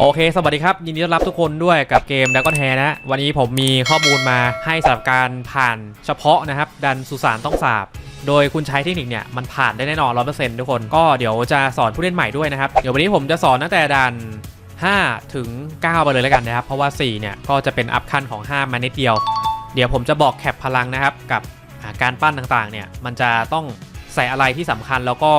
โอเค สวัสดีครับ ยินดีต้อนรับทุกคนด้วยกับเกม Dragon Hair นะ วันนี้ผมมีข้อมูลมาให้สำหรับการผ่านเฉพาะนะครับ ดันสุสานต้องสาบ โดยคุณใช้เทคนิคเนี่ย มันผ่านได้แน่นอน100%ทุกคน ก็เดี๋ยวจะสอนผู้เล่นใหม่ด้วยนะครับ เดี๋ยววันนี้ผมจะสอนตั้งแต่ดัน 5 ถึง 9 ไปเลยแล้วกันนะครับ เพราะว่า 4 เนี่ย ก็จะเป็นอัพขั้นของ 5 มานิดเดียว เดี๋ยวผมจะบอกแคปพลังนะครับกับการปั้นต่างๆเนี่ยมันจะต้องใส่อะไรที่สำคัญแล้วก็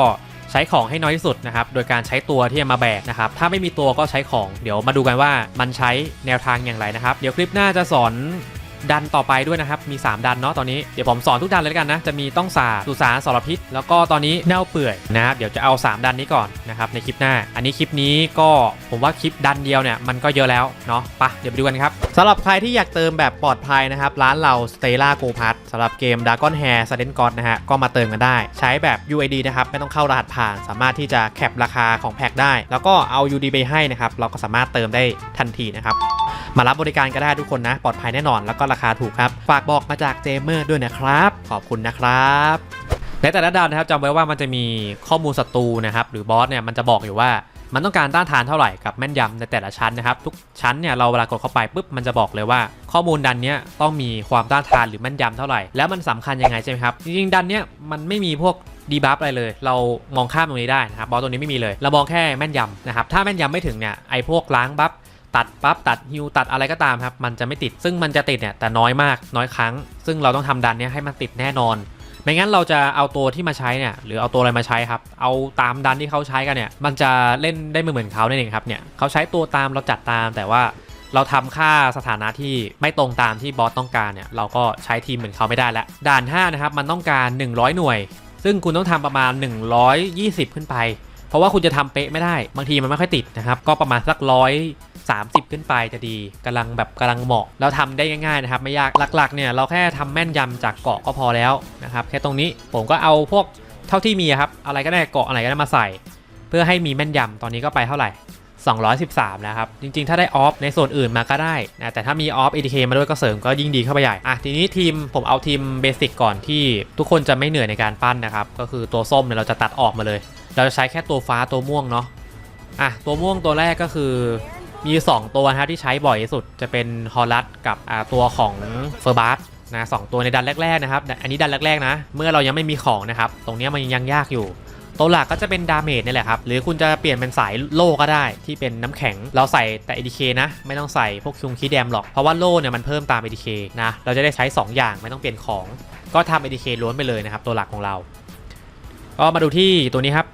ใช้ของให้น้อยที่สุดนะครับ โดยการใช้ตัวที่จะมาแบกนะครับ ถ้าไม่มีตัวก็ใช้ของ เดี๋ยวมาดูกันว่ามันใช้แนวทางอย่างไรนะครับ เดี๋ยวคลิปหน้าจะสอน ดันต่อไปด้วยนะครับ มี 3 ดันเนาะตอนนี้ เดี๋ยวผมสอนทุกดันเลยกันนะ จะมีต้องสาสุสานสารพิษ แล้วก็ตอนนี้เน่าเปื่อยนะครับ เดี๋ยวจะเอา 3 ดันนี้ก่อนนะครับในคลิปหน้า อันนี้คลิปนี้ก็ผมว่าคลิปดันเดียวเนี่ยมันก็เยอะแล้วเนาะไปะเดี๋ยวไปดูกันครับสำหรับใครที่อยากเติมแบบปลอดภัยนะครับร้านเรา Stella Go p a s สำหรับเกม Dragon Hair s a d e n God นะฮะก็มาเติมกันได้ ใช้แบบ UID นะครับไม่ต้องเข้ารหัสผ่าน สามารถที่จะแคปราคาของแพ็คได้ แล้วก็เอา UD ไปให้นะครับเราก็สามารถเติมได้ทันทีนะครับ มารับบริการก็ได้ทุกคนนะ ปลอดภัยแน่นอนแล้วก็ราคาถูกครับ ฝากบอกมาจากเจมเมอร์ด้วยนะครับ ขอบคุณนะครับในแต่ละด่านนะครับจำไว้ว่ามันจะมีข้อมูลศัตรูนะครับหรือบอสเนี่ยมันจะบอกอยู่ว่ามันต้องการต้านทานเท่าไหร่กับแม่นยำในแต่ละชั้นนะครับ ทุกชั้นเนี่ยเราเวลากดเข้าไปปุ๊บมันจะบอกเลยว่า ข้อมูลดันเนี้ยต้องมีความต้านทานหรือแม่นยำเท่าไหร่ แล้วมันสำคัญยังไงใช่ไหมครับ จริงๆดันเนี้ยมันไม่มีพวกดีบัฟอะไรเลย เรามองข้ามตรงนี้ได้นะครับบอสตัวนี้ไม่มีเลย เรามองแค่แม่นยำนะครับถ้าแม่นยำไม่ถึงเนี่ยไอ้พวกล้างบัฟ ตัดปั๊บตัดฮิวตัดอะไรก็ตามครับ มันจะไม่ติดซึ่งมันจะติดเนี่ยแต่น้อยมากน้อยครั้ง ซึ่งเราต้องทำดันเนี้ยให้มันติดแน่นอนไม่งั้นเราจะเอาตัวที่มาใช้เนี่ยหรือเอาตัวอะไรมาใช้ครับ เอาตามดันที่เขาใช้กันเนี่ย มันจะเล่นได้ไม่เหมือนเขาเนั่นเองครับเนี่ยเขาใช้ตัวตามเราจัดตาม แต่ว่าเราทำค่าสถานะที่ไม่ตรงตามที่บอสต้องการเนี่ยเราก็ใช้ทีมเหมือนเขาไม่ได้แล้วด่าน5นะครับมันต้องการ 100 หน่วย ซึ่งคุณต้องทำประมาณ 120 ขึ้นไป เพราะว่าคุณจะทำเป๊ะไม่ได้ บางทีมันไม่ค่อยติดนะครับก็ประมาณสักร้อย 30 ขึ้นไปจะดีกำลังแบบกำลังเหมาะแล้วทำได้ง่ายๆนะครับไม่ยากหลักๆเนี่ยเราแค่ทำแม่นยำจากเกาะก็พอแล้วนะครับแค่ตรงนี้ผมก็เอาพวกเท่าที่มีครับอะไรก็ได้เกาะอะไรก็ได้มาใส่ เพื่อให้มีแม่นยำตอนนี้ก็ไปเท่าไหร่213แล้วครับ จริงๆ ถ้าได้ออฟในส่วนอื่นมาก็ได้นะแต่ถ้ามีออฟ ATK มาด้วยก็เสริมก็ยิ่งดีเข้าไปใหญ่ อะ ทีนี้ทีมผมเอาทีมเบสิกก่อนที่ทุกคนจะไม่เหนื่อยในการปั้นนะครับ ก็คือตัวส้มเนี่ยเราจะตัดออกมาเลย เราจะใช้แค่ตัวฟ้าตัวม่วงเนาะอะตัวม่วงตัวแรกก็คือ มีอยู่สองตัวนะที่ใช้บ่อยที่สุดจะเป็นฮอลลัสกับตัวของเฟอร์บัสนะสองตัวในดันแรกๆนะครับ อันนี้ดันแรกๆนะ เมื่อเรายังไม่มีของนะครับ ตรงนี้มันยังยากอยู่ ตัวหลักก็จะเป็นดาเมจนี่แหละครับ หรือคุณจะเปลี่ยนเป็นสายโล่ก็ได้ที่เป็นน้ำแข็ง เราใส่แต่ ADK นะ ไม่ต้องใส่พวกคุงคีแดมหรอก เพราะว่าโล่เนี่ยมันเพิ่มตาม ADK นะ เราจะได้ใช้ 2 อย่างไม่ต้องเปลี่ยนของ ก็ทำ ADK ล้วนไปเลยนะครับตัวหลักของเรา ก็มาดูที่ตัวนี้ครับ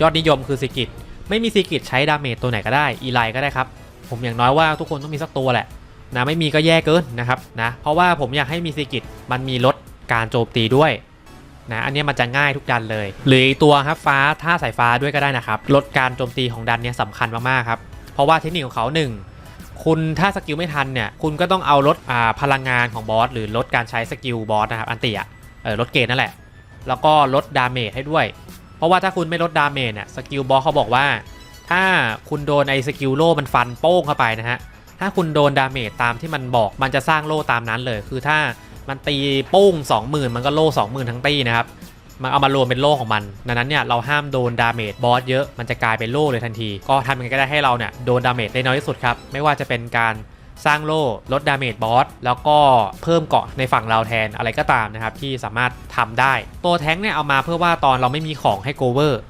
ยอดนิยมคือซิกิต ไม่มีซิกิตใช้ดาเมจตัวไหนก็ได้อีไลก็ได้ครับผมอย่างน้อยว่าทุกคนต้องมีสักตัวแหละนะไม่มีก็แย่เกินนะครับนะเพราะว่าผมอยากให้มีซิกิตมันมีลดการโจมตีด้วยนะอันนี้มันจะง่ายทุกดันเลย หรืออีตัวครับฟ้าท่าสายฟ้าด้วยก็ได้นะครับลดการโจมตีของดันเนี้ยสำคัญมากๆครับเพราะว่าเทคนิคของเขาหนึ่งคุณถ้าสกิลไม่ทันเนี่ยคุณก็ต้องเอาลดาพลังงานของบอสหรือลดการใช้สกิลบอสนะครับอันติอะลดเกณฑ์นั่นแหละ แล้วก็ลดดาเมจให้ด้วย เพราะว่าถ้าคุณไม่ลดดาเมจเนี่ยสกิลบอสเขาบอกว่า ถ้าคุณโดนไอ้สกิลโล่มันฟันโป้งเข้าไปนะฮะถ้าคุณโดนดาเมจตามที่มันบอกมันจะสร้างโล่ตามนั้นเลย คือถ้ามันตีโป้ง20,000 มันก็โล่20,000 ทั้งตีนะครับมันเอามารวมเป็นโล่ของมัน ดังนั้นเนี่ยเราห้ามโดนดาเมจบอสเยอะ มันจะกลายเป็นโล่เลยทันที ก็ทำยังไงก็ได้ให้เราเนี่ยโดนดาเมจได้น้อยที่สุดครับ ไม่ว่าจะเป็นการ สร้างโล่ลดดาเมจบอสแล้วก็เพิ่มเกาะในฝั่งเราแทนอะไรก็ตามนะครับที่สามารถทำได้ ตัวแท้งเนี่ยเอามาเพื่อว่าตอนเราไม่มีของให้โกเวอร์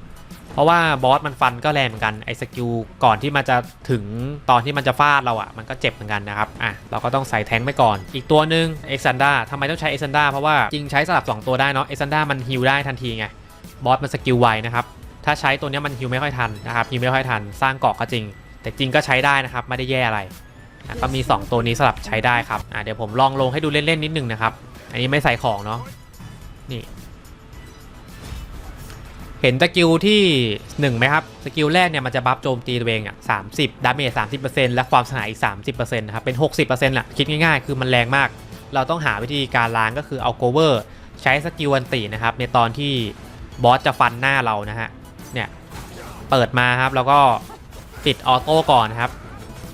เพราะว่าบอสมันฟันก็แรงเหมือนกันไอ้สกิลก่อนที่มันจะถึงตอนที่มันจะฟาดเราอะ่ะมันก็เจ็บเหมือนกันนะครับอะเราก็ต้องใส่แทงไปก่อน อีกตัวหนึ่งเอ็กซันดาทำไมต้องใช้เอ็กซันดาเพราะว่าจริงใช้สลับ 2 ตัวได้เนาะเอ็กซันดามันฮิลได้ทันทีไงบอสมันสกิลไวนะครับถ้าใช้ตัวนี้มันฮิลไม่ค่อยทันนะครับฮิลไม่ค่อยทันสร้างเกาะก็จริง แต่จริงก็ใช้ได้นะครับไม่ได้แย่อะไร ก็มี 2 ตัวนี้สลับใช้ได้ครับอะเดี๋ยวผมลองลงให้ดูเล่นๆนิดนึงนะครับ อันนี้ไม่ใส่ของเนาะนี่ เห็นสกิลที่1ไหมครับสกิลแรกเนี่ยมันจะบัฟโจมตีตัวเองอะสามสิบดาเมจสามสิบเปอร์เซ็นต์และความสนายอีกสามสิบเปอร์เซ็นต์นะครับเป็นหกสิบเปอร์เซ็นต์แหละคิดง่ายๆ คือมันแรงมาก เราต้องหาวิธีการล้างก็คือเอาโกเวอร์ใช้สกิลวันตีนะครับ ในตอนที่บอสจะฟันหน้าเรานะฮะเนี่ยเปิดมาครับแล้วก็ติดออโต้ก่อนนะครับ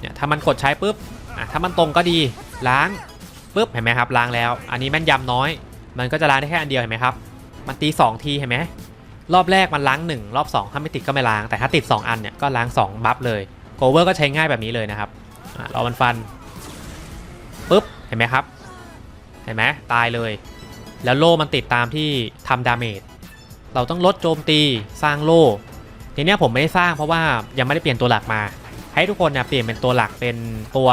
เนี่ยถ้ามันกดใช้ปุ๊บอะถ้ามันตรงก็ดีล้างปุ๊บเห็นไหมครับล้างแล้ว อันนี้แม่นยำน้อย มันก็จะล้างได้แค่อันเดียวเห็นไหมครับมันตีสองทีเห็นไหมรอบแรกมันล้าง 1 รอบ 2 ถ้าไม่ติดก็ไม่ล้าง แต่ถ้าติด 2 อันเนี่ยก็ล้าง 2 บัฟเลยโกเวอร์ก็ใช้ง่ายแบบนี้เลยนะครับอะรอมันฟันปุ๊บเห็นไหมครับ เห็นไหมตายเลย แล้วโล่มันติดตามที่ทำดาเมจเราต้องลดโจมตีสร้างโล่ทีเนี้ยผมไม่ได้สร้างเพราะว่ายังไม่ได้เปลี่ยนตัวหลักมา ให้ทุกคนเนี่ยเปลี่ยนเป็นตัวหลักเป็นตัว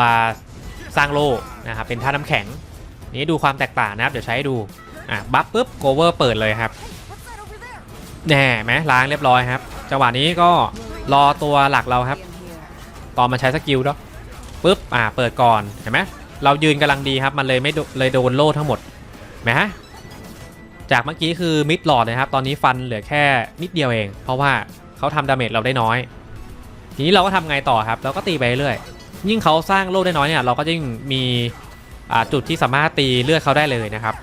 สร้างโลนะครับเป็นท่าน้ำแข็ง นี่ดูความแตกต่างนะครับเดี๋ยวใช้ให้ดูอะบัฟปุ๊บโกเวอร์เปิดเลยครับแน่ไหมล้างเรียบร้อยครับจังหวะนี้ก็รอตัวหลักเราครับ ตอนมาใช้สกิลเนาะปุ๊บอ่าเปิดก่อนเห็นไหมเรายืนกำลังดีครับมันเลยไม่เลยโดนโล่ทั้งหมดไหมฮะจากเมื่อกี้คือมิดหลอดนะครับ ตอนนี้ฟันเหลือแค่นิดเดียวเอง เพราะว่าเขาทำดาเมจเราได้น้อย ทีนี้เราก็ทำไงต่อครับ เราก็ตีไปเรื่อย ยิ่งเขาสร้างโล่ได้น้อยเนี่ยเราก็ยิ่งมีจุดที่สามารถตีเลือดเขาได้เลยนะครับ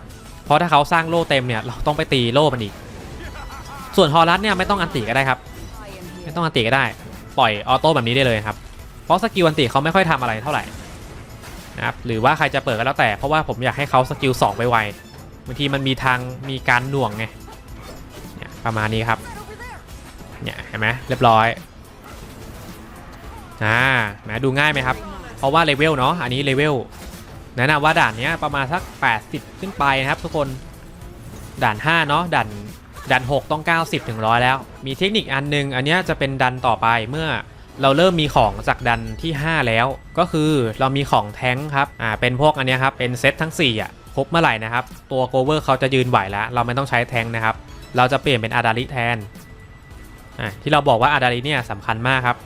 เพราะถ้าเขาสร้างโล่เต็มเนี่ยเราต้องไปตีโล่มันอีก ส่วนฮอรัสเนี่ยไม่ต้องอันติก็ได้ครับ ไม่ต้องอันติก็ได้ ปล่อยออโต้แบบนี้ได้เลยครับ เพราะสกิลอันติเขาไม่ค่อยทำอะไรเท่าไหร่นะครับ หรือว่าใครจะเปิดก็แล้วแต่ เพราะว่าผมอยากให้เขาสกิล2ไปไวๆบางทีมันมีทางมีการหน่วงไงประมาณนี้ครับ เนี่ยเห็นไหมเรียบร้อย อ่าแหมดูง่ายไหมครับ เพราะว่าเลเวลเนาะอันนี้เลเวลแนะนำว่าด่านนี้ประมาณสัก 80 ขึ้นไปนะครับทุกคนด่าน 5 เนาะด่านดัน 6 ต้อง 90 ถึงร้อยแล้ว มีเทคนิคอันนึง อันนี้จะเป็นดันต่อไปเมื่อเราเริ่มมีของจากดันที่ 5 แล้ว ก็คือเรามีของแท้งครับ อ่า เป็นพวกอันนี้ครับ เป็นเซตทั้ง 4 อะ ครบเมื่อไหร่นะครับ ตัวโกเวอร์เขาจะยืนไหวแล้ว เราไม่ต้องใช้แท้งนะครับ เราจะเปลี่ยนเป็นอาดาริแทน อ่าที่เราบอกว่าอาดาริเนี่ยสำคัญมากครับ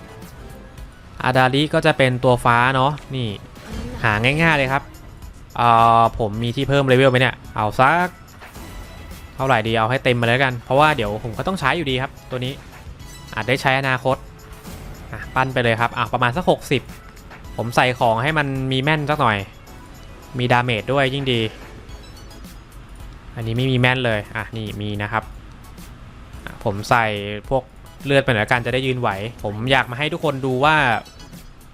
อาดาริก็จะเป็นตัวฟ้าเนาะนี่หาง่ายๆเลยครับเอ่อผมมีที่เพิ่มเลเวลไหมเนี่ย เอาสักเท่าไหร่ดีเอาให้เต็มมาแล้วกัน เพราะว่าเดี๋ยวผมก็ต้องใช้อยู่ดีครับ ตัวนี้อาจได้ใช้อนาคตปั้นไปเลยครับอะประมาณสัก 60 ผมใส่ของให้มันมีแม่นสักหน่อย มีดาเมจด้วยยิ่งดี อันนี้ไม่มีแม่นเลยอะนี่มีนะครับ ผมใส่พวก เลือดไปหน่อยละกันจะได้ยืนไหว ผมอยากมาให้ทุกคนดูว่า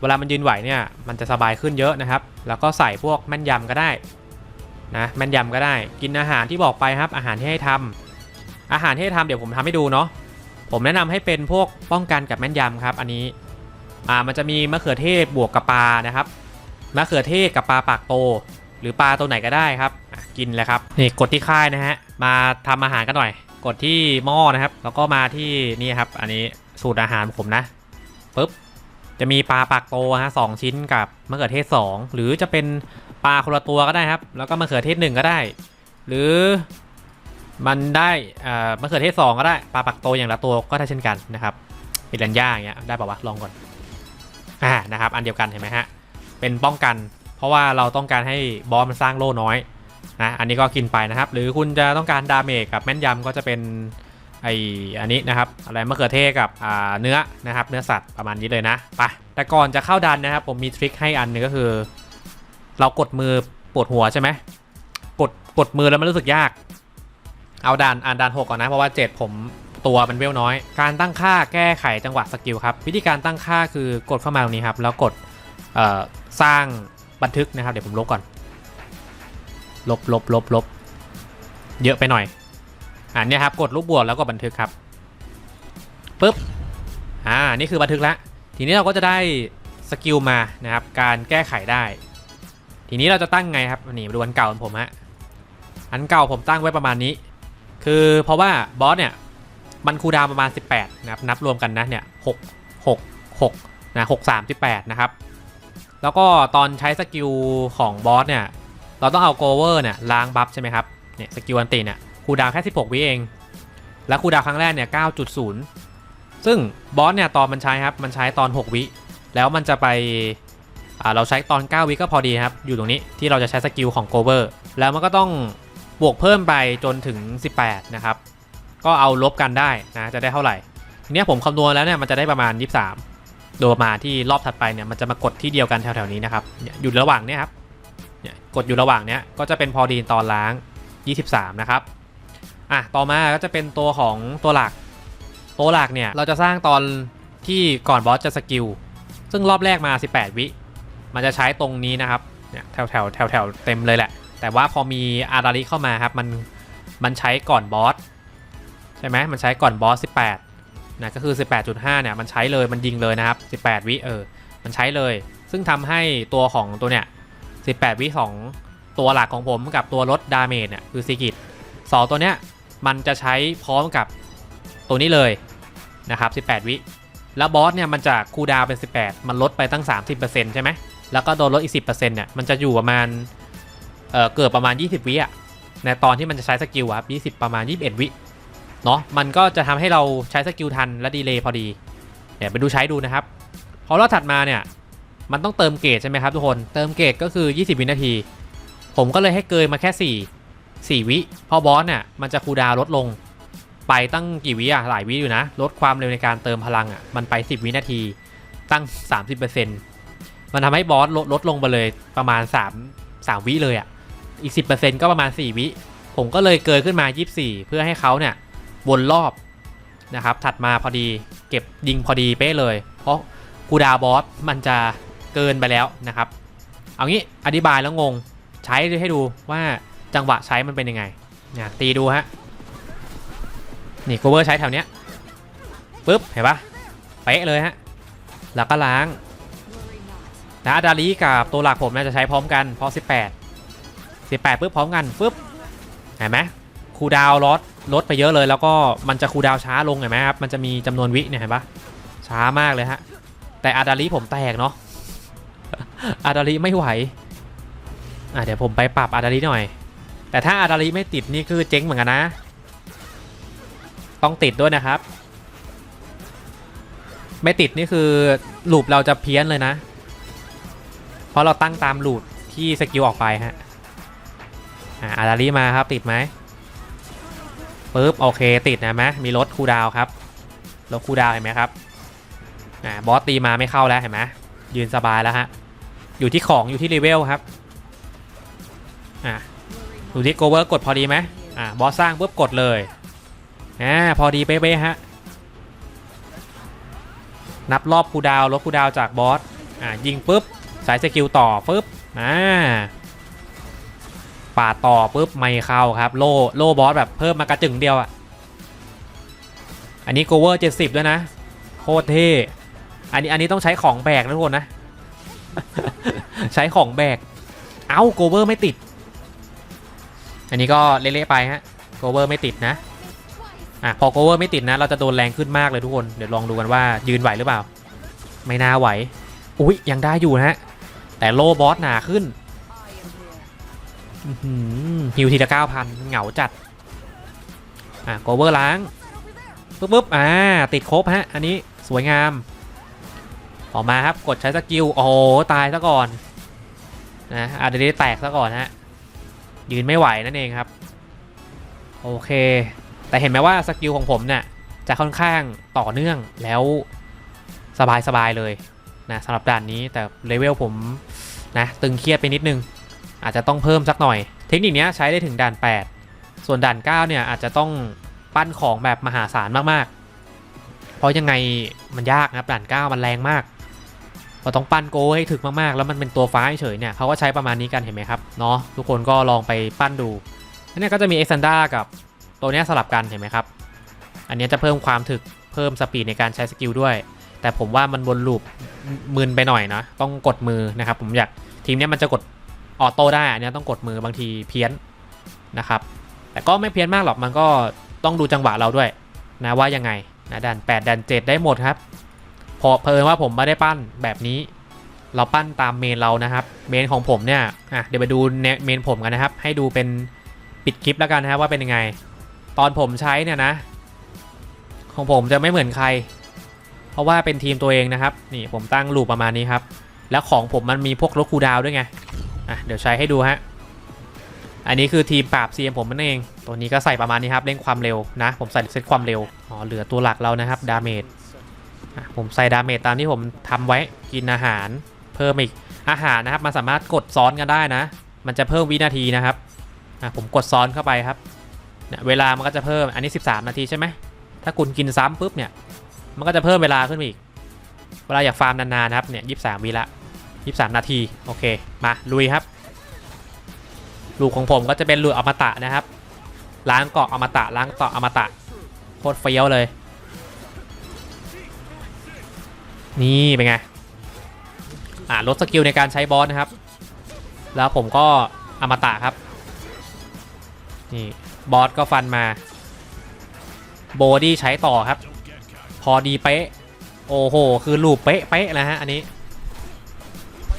เวลามันยืนไหวเนี่ยมันจะสบายขึ้นเยอะนะครับ แล้วก็ใส่พวกแม่นยำก็ได้นะแม่นยำก็ได้ กินอาหารที่บอกไปครับ อาหารที่ให้ทำอาหารที่ให้ทำเดี๋ยวผมทำให้ดูเนาะผมแนะนำให้เป็นพวกป้องกันกับแม่นยำครับ อันนี้อ่ามันจะมีมะเขือเทศบวกกับปลานะครับมะเขือเทศกับปลาปากโต หรือปลาตัวไหนก็ได้ครับ กินเลยครับนี่กดที่ค่ายนะฮะมาทำอาหารกันหน่อย กดที่หม้อนะครับ แล้วก็มาที่นี่ครับ อันนี้สูตรอาหารผมนะปุ๊บจะมีปลาปากโตฮะสองชิ้นกับมะเขือเทศสองหรือจะเป็นปลาคนละตัวก็ได้ครับ แล้วก็มะเขือเทศหนึ่งก็ได้ หรือมันได้อ่ามะเขือเทศสองก็ได้ปลาปักโตอย่างละตัวก็ได้เช่นกันนะครับปิรันย่าอย่างเงี้ยได้ป่าวะลองก่อนอ่านะครับ อันเดียวกันเห็นไหมฮะเป็นป้องกัน เพราะว่าเราต้องการให้บอสมันสร้างโล่น้อย นะอันนี้ก็กินไปนะครับ หรือคุณจะต้องการดาเมจกับแม่นยำก็จะเป็นไออันนี้นะครับอะไรมะเขือเทศกับเนื้อนะครับ เนื้อสัตว์ประมาณนี้เลยนะไปแต่ก่อนจะเข้าดันนะครับ ผมมีทริคให้อันหนึงก็คือ เรากดมือปวดหัวใช่ไหมกดกดมือแล้วมันรู้สึกยาก เอาด่านอ่านด่านหกก่อนนะเพราะว่า 7 ผมตัวมันเวลน้อย การตั้งค่าแก้ไขจังหวะสกิลครับ วิธีการตั้งค่าคือกดเข้ามาตรงนี้ครับ แล้วกดสร้างบันทึกนะครับ เดี๋ยวผมลบก่อน ลบลบลบลบเยอะไปหน่อยอ่าเนี่ยครับกดรูปบวกแล้วก็บันทึกครับปุ๊บอ่านี่คือบันทึกแล้วทีนี้เราก็จะได้สกิลมานะครับการแก้ไขได้ ทีนี้เราจะตั้งไงครับนี่ดูอันเก่าของผมฮะอันเก่าผมตั้งไว้ประมาณนี้ คือเพราะว่าบอสเนี่ยมันคูดาวประมาณ 18นะครับนับรวมกันนะเนี่ย6 6 6นะ6 3 18นะครับแล้วก็ตอนใช้สกิลของบอสเนี่ย เราต้องเอาโกเวอร์เนี่ยล้างบัฟใช่ไหมครับ เนี่ยสกิลอันติเนี่ยคูดาวแค่ 16 วิเอง แล้วคูดาวครั้งแรกเนี่ย9.0 ซึ่งบอสเนี่ยตอนมันใช้ครับ มันใช้ตอน 6 วิ แล้วมันจะไปเราใช้ตอน 9 วิก็พอดีครับ อยู่ตรงนี้ที่เราจะใช้สกิลของ g o v e r แล้วมันก็ต้องบวกเพิ่มไปจนถึง 18 นะครับ ก็เอาลบกันได้นะ จะได้เท่าไหร่ ทีนี้ผมคำนวณแล้วเนี่ยมันจะได้ประมาณ 23 โดยประมาณที่รอบถัดไปเนี่ยมันจะมากดที่เดียวกันแถวๆนี้นะครับ อยู่ระหว่างเนี้ยครับ เนี่ยกดอยู่ระหว่างเนี้ยก็จะเป็นพอดีตอนล้าง 23 นะครับอะต่อมาก็จะเป็นตัวของตัวหลัก ตัวหลักเนี่ยเราจะสร้างตอนที่ก่อนบอสจะสกิลซึ่งรอบแรกมา 18 วิ มันจะใช้ตรงนี้นะครับเนี่ยแถวแถวแถวแถวเต็มเลยแหละ แต่ว่าพอมีอาดาริเข้ามาครับมันมันใช้ก่อนบอสใช่ไหมมันใช้ก่อนบอส 18นะก็คือ 18.5 เนี่ยมันใช้เลยมันยิงเลยนะครับ 18 วิเออมันใช้เลย ซึ่งทำให้ตัวของตัวเนี้ย 18 วิของตัวหลักของผมกับตัวลดดาเมจเนี่ยคือซีกิตสองตัวเนี้ยมันจะใช้พร้อมกับตัวนี้เลยนะครับ 18 วิ แล้วบอสเนี่ยมันจะคูดาวเป็น 18 มันลดไปตั้ง 30%ใช่ไหม แล้วก็โดนลดอีก 10%เนี่ยมันจะอยู่ประมาณเออเกือบประมาณ 20 วิอะในตอนที่มันจะใช้สกิลอะครับ20 ประมาณ 21 วิเนาะมันก็จะทำให้เราใช้สกิลทันและดีเลย์พอดีเดี๋ยวไปดูใช้ดูนะครับพอรอบถัดมาเนี่ย มันต้องเติมเกรดใช่ไหมครับทุกคน เติมเกรดก็คือ 20 วินาที ผมก็เลยให้เกินมาแค่ 4 4 วิเพอบอสเนี่ยมันจะคูดาวลดลง ไปตั้งกี่วิอะหลายวิอยู่นะ ลดความเร็วในการเติมพลังอะมันไป 10 วินาที ตั้ง 30%มันทำให้บอสลดลดลงไปเลยประมาณ 3 3 วิเลยอะอีก 10%ก็ประมาณ 4 วิ ผมก็เลยเกินขึ้นมา 24 เพื่อให้เขาเนี่ยวนรอบนะครับ ถัดมาพอดีเก็บยิงพอดีเป๊ะเลย เพราะกูดาวบอสมันจะ เกินไปแล้วนะครับ เอางี้อธิบายแล้วงง ใช้ให้ดูว่าจังหวะใช้มันเป็นยังไงเนี่ยตีดูฮะ นี่โกเวอร์ใช้แถวเนี้ยปุ๊บ เห็นปะเป๊ะเลยฮะ แล้วก็ล้างนะอาดาลีกับตัวหลักผมน่าจะใช้พร้อมกันพราะ18 18ปุ๊บพร้อมกันปุ๊บเห็นไหมคูดาวลดลดไปเยอะเลย แล้วก็มันจะคูดาวช้าลงเห็นไหมครับมันจะมีจำนวนวิเนี่ยเห็นปะช้ามากเลยฮะแต่อาดาลีผมแตกเนาะ อาดาลีไม่ไหวอะเดี๋ยวผมไปปรับอาดาลีหน่อย แต่ถ้าอาดาลีไม่ติดนี่คือเจ๊งเหมือนกันนะ ต้องติดด้วยนะครับ ไม่ติดนี่คือลูปเราจะเพี้ยนเลยนะ เพราะเราตั้งตามลูปที่สกิลออกไปฮะอ่าอาดาลีมาครับติดไหมปึ๊บโอเคติดนะไหมมีลดคูดาวครับลดคูดาวเห็นไหมครับอ่าบอสตีมาไม่เข้าแล้วเห็นไหมยืนสบายแล้วฮะ อยู่ที่ของอยู่ที่เลเวลครับอ่าดูที่โกเวอร์กดพอดีไหมอ่าบอสสร้างปุ๊บกดเลยอ่าพอดีเป๊ะๆฮะนับรอบคูดาวลดคูดาวจากบอสอ่ายิงปุ๊บสายสกิลต่อปุ๊บอ่าป่าต่อปุ๊บไม่เข้าครับโล่โล่บอสแบบเพิ่มมากระจึงเดียวอะ่ะอันนี้โกเวอร์70ด้วยนะโคตรเท่อันนี้อันนี้ต้องใช้ของแบกนะทุกคนนะ ใช้ของแบก เอ้าโกเวอร์ไม่ติด อันนี้ก็เละๆไปฮะโกเวอร์ไม่ติดนะ อะพอโกเวอร์ไม่ติดนะ เราจะโดนแรงขึ้นมากเลยทุกคน เดี๋ยวลองดูกันว่ายืนไหวหรือเปล่า ไม่น่าไหว อุ๊ยยังได้อยู่นะฮะ แต่โล่บอสหนาขึ้นหิวทีละเก้าพันเหงาจัด อะโกเวอร์ล้างปุ๊บปุ๊บอ่า ติดครบฮะ อันนี้สวยงาม ออกมาครับกดใช้สกิลโอ้โหตายซะก่อนนะอาจจะได้แตกซะก่อนฮะยืนไม่ไหวนั่นเองครับโอเค แต่เห็นไหมว่าสกิลของผมเนี่ยจะค่อนข้างต่อเนื่องแล้วสบายสบายๆเลยนะสำหรับด่านนี้แต่เลเวลผมนะตึงเครียดไปนิดนึง อาจจะต้องเพิ่มสักหน่อย เทคนิคนี้ใช้ได้ถึงด่าน 8 ส่วนด่าน 9 เนี่ยอาจจะต้องปั้นของแบบมหาศาลมากๆ เพราะยังไงมันยากนะครับด่าน 9 มันแรงมาก เราต้องปั้นโกให้ถึกมากๆ แล้วมันเป็นตัวฟ้าเฉยเนี่ยเขาก็ใช้ประมาณนี้กันเห็นไหมครับเนาะทุกคนก็ลองไปปั้นดูอันนี้ก็จะมีเอ็กซันดากับตัวเนี้ยสลับกันเห็นไหมครับ อันนี้จะเพิ่มความถึกเพิ่มสปีดในการใช้สกิลด้วย แต่ผมว่ามันวนลูปมึนไปหน่อยนะต้องกดมือนะครับ ผมอยากทีมเนี้ยมันจะกดออโต้ได้อันเนี้ยต้องกดมือบางทีเพี้ยนนะครับ แต่ก็ไม่เพี้ยนมากหรอกมันก็ต้องดูจังหวะเราด้วยนะว่ายังไงนะดัน8ดัน7 ได้หมดครับ พอเพลินว่าผมไม่ได้ปั้นแบบนี้ เราปั้นตามเมนเรานะครับ เมนของผมเนี่ยอะเดี๋ยวไปดูเมนผมกันนะครับ ให้ดูเป็นปิดคลิปแล้วกันนะครับว่าเป็นยังไง ตอนผมใช้เนี่ยนะ ของผมจะไม่เหมือนใคร เพราะว่าเป็นทีมตัวเองนะครับ นี่ผมตั้งลูปประมาณนี้ครับ แล้วของผมมันมีพวกลดคูดาวด้วยไงอะเดี๋ยวใช้ให้ดูฮะอันนี้คือทีมปราบ CM ผมนั่นเอง ตัวนี้ก็ใส่ประมาณนี้ครับเร่งความเร็วนะ ผมใส่เซตความเร็ว อ๋อ เหลือตัวหลักเรานะครับ ดาเมจ ผมใส่ดาเมจตามที่ผมทำไว้กินอาหารเพิ่มอีกอาหารนะครับมันสามารถกดซ้อนกันได้นะ มันจะเพิ่มวินาทีนะครับผมกดซ้อนเข้าไปครับเนี่ยเวลามันก็จะเพิ่มอันนี้ 13 นาทีใช่ไหมถ้าคุณกินซ้ำปุ๊บเนี่ยมันก็จะเพิ่มเวลาขึ้นอีก เวลาอยากฟาร์มนานๆนะครับเนี่ย23วิละ 23 นาทีโอเคมาลุยครับ ลูกของผมก็จะเป็นลูกอมตะนะครับล้างเกาะอมตะล้างเกาะอมตะโคตรเฟี้ยวเลย นี่เป็นไง อ่าลดสกิลในการใช้บอสนะครับ แล้วผมก็อมตะครับ นี่บอสก็ฟันมา โบดี้ใช้ต่อครับ พอดีเป๊ะ โอ้โห คือลูปเป๊ะเป๊ะนะฮะอันนี้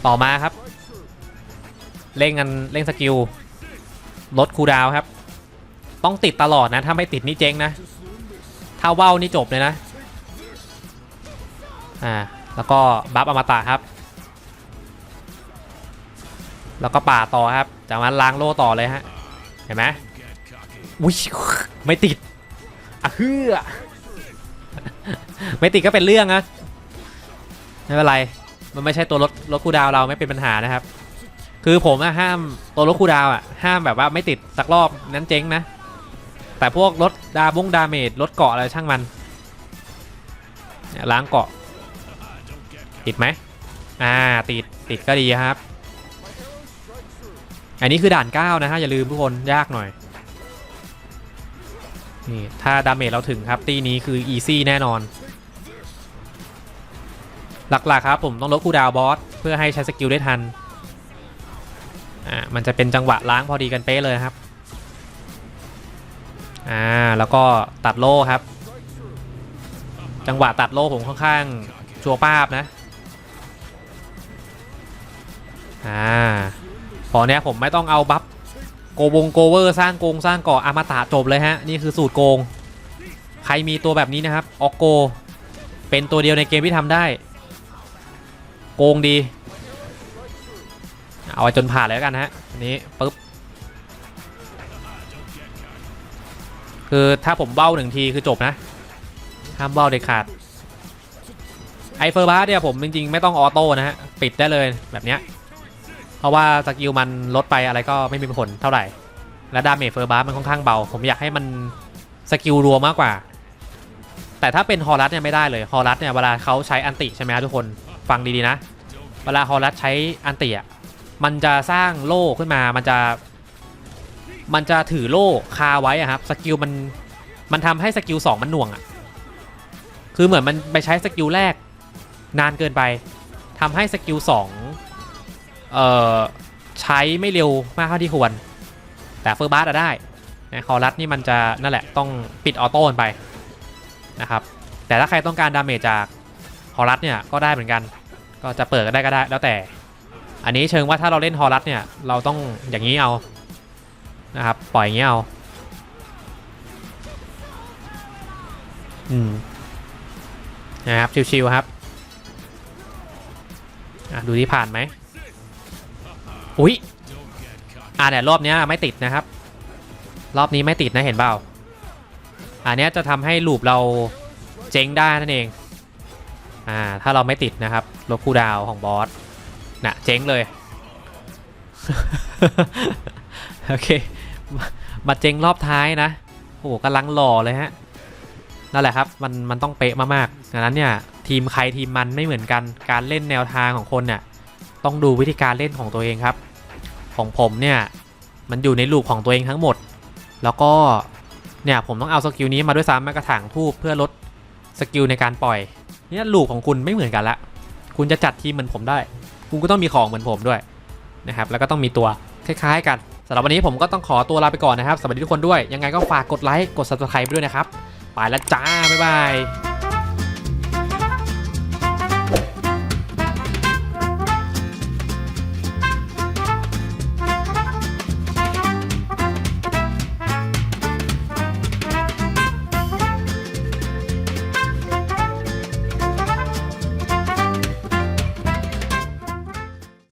ต่อมาครับ เร่งกันเร่งสกิลลดคูดาวครับ ต้องติดตลอดนะ ถ้าไม่ติดนี่เจ๊งนะ ถ้าว่าวนี่จบเลยนะ อ่าแล้วก็บัฟอมตะครับ แล้วก็ป่าต่อครับ จากนั้นล้างโล่ต่อเลยฮะ เห็นไหมอุ้ยไม่ติดอะเฮือไม่ติดก็เป็นเรื่องนะไม่เป็นไร มันไม่ใช่ตัวรถรถคูดาวเราไม่เป็นปัญหานะครับ คือผมอะห้ามตัวรถคูดาวอะห้ามแบบว่าไม่ติดสักรอบนั้นเจ๊งนะ แต่พวกรถดาบงดาเมจรถเกาะอะไรช่างมันเนี่ยล้างเกาะ ติดไหมอ่าติดติดก็ดีครับ อันนี้คือด่าน 9 นะฮะ อย่าลืมทุกคนยากหน่อยนี่ถ้าดาเมจเราถึงครับตีนี้คืออีซี่แน่นอน หลักๆครับผมต้องลดคูลดาวบอส เพื่อให้ใช้สกิลได้ทันอ่ามันจะเป็นจังหวะล้างพอดีกันเป๊ะเลยครับอ่าแล้วก็ตัดโล่ครับ จังหวะตัดโล่ผมค่อนข้างชัวป้าบนะ อ่าพอเนี้ยผมไม่ต้องเอาบัฟโกวงโกเวอร์สร้างโกงสร้างเกาะอมตะจบเลยฮะ นี่คือสูตรโกง ใครมีตัวแบบนี้นะครับออกโก เป็นตัวเดียวในเกมที่ทำได้ โกงดี เอาไว้จนผ่านเลยแล้วกันฮะอันนี้ปึ๊บคือถ้าผมเบ้าหนึ่งทีคือจบนะห้ามเบ้าเด็ดขาดไอเฟอร์บาร์เนี่ยผมจริงๆ ไม่ต้องออโต้นะฮะ ปิดได้เลยแบบเนี้ย เพราะว่าสกิลมันลดไปอะไรก็ไม่มีผลเท่าไหร่ และดาเมจเฟอร์บาร์มันค่อนข้างเบา ผมอยากให้มันสกิลรัวมากกว่า แต่ถ้าเป็นฮอรัสเนี่ยไม่ได้เลยฮอรัสเนี่ยเวลาเขาใช้อันติใช่ไหมครับทุกคนฟังดีๆนะ เวลาฮอรัสใช้อันติอะมันจะสร้างโล่ขึ้นมามันจะ มันจะถือโล่คาไว้อะครับสกิลมันมันทำให้สกิล2มันหน่วงอะคือเหมือนมันไปใช้สกิลแรกนานเกินไปทำให้สกิล2เอ่อ ใช้ไม่เร็วมากเท่าที่ควร แต่เฟอร์บาร์ได้นะคอรัสนี่มันจะนั่นแหละต้องปิดออโต้ไปนะครับแต่ถ้าใครต้องการดาเมจจากฮอรัสเนี่ยก็ได้เหมือนกัน ก็จะเปิดก็ได้ก็ได้แล้วแต่ อันนี้เชิงว่าถ้าเราเล่นฮอรัสเนี่ยเราต้องอย่างนี้เอานะครับปล่อยอย่างนี้เอาอืมนะครับชิวๆครับอะดูที่ผ่านไหม อุ้ยอ่าเนี่ยรอบนี้ไม่ติดนะครับ รอบนี้ไม่ติดนะเห็นเปล่าอันนี้จะทำให้ลูปเราเจ๊งได้นั่นเองอ่าถ้าเราไม่ติดนะครับลบคูลดาวของบอสน่ะเจ๊งเลยโอเคมมาเจ๊งรอบท้ายนะโอ้โหกำลังหล่อเลยฮะนั่นแหละครับมันมันต้องเป๊ะมากๆดังนั้นเนี่ยทีมใครทีมมันไม่เหมือนกันการเล่นแนวทางของคนเนี่ยต้องดูวิธีการเล่นของตัวเองครับ ของผมเนี่ยมันอยู่ในลูปของตัวเองทั้งหมด แล้วก็เนี่ยผมต้องเอาสกิลนี้มาด้วยซ้ำมากระถางทูบเพื่อลดสกิลในการปล่อยเนี่ยลูปของคุณไม่เหมือนกันละ คุณจะจัดทีมเหมือนผมได้ คุณก็ต้องมีของเหมือนผมด้วยนะครับแล้วก็ต้องมีตัวคล้ายๆกันสำหรับวันนี้ผมก็ต้องขอตัวลาไปก่อนนะครับ สวัสดีทุกคนด้วย ยังไงก็ฝากกดไลค์ กด subscribe ไปด้วยนะครับ ไปแล้วจ้า บ๊ายบาย